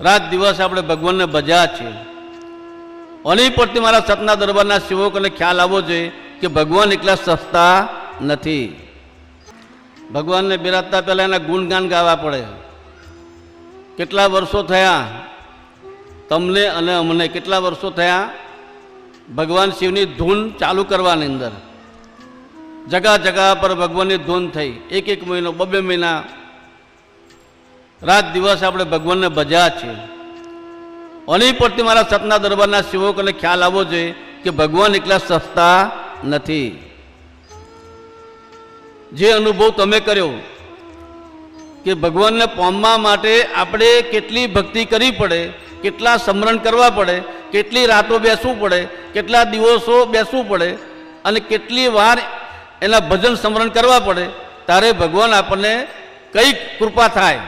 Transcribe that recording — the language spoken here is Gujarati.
રાત દિવસ આપણે ભગવાનને ભજ્યા છે આની પરથી મારા સતના દરબારના સેવકોને ખ્યાલ આવવો જોઈએ કે ભગવાન એકલા સસ્તા નથી. ભગવાનને બિરાજતા પહેલાં એના ગુણગાન ગાવા પડે. કેટલા વર્ષો થયા તમને અને અમને, કેટલા વર્ષો થયા ભગવાન શિવની ધૂન ચાલુ કરવાની અંદર. જગા જગા પર ભગવાનની ધૂન થઈ. એક એક મહિનો, બબે મહિના રાત દિવસ આપણે ભગવાનને ભજ્યા છે અને પરથી મારા સતના દરબારના સેવકોને ખ્યાલ આવવો જોઈએ કે ભગવાન એકલા સસ્તા નથી. જે અનુભવ તમે કર્યો કે ભગવાનને પામવા માટે આપણે કેટલી ભક્તિ કરવી પડે, કેટલા સ્મરણ કરવા પડે, કેટલી રાતો બેસવું પડે, કેટલા દિવસો બેસવું પડે, અને કેટલી વાર એના ભજન સ્મરણ કરવા પડે ત્યારે ભગવાન આપણને કઈ કૃપા થાય.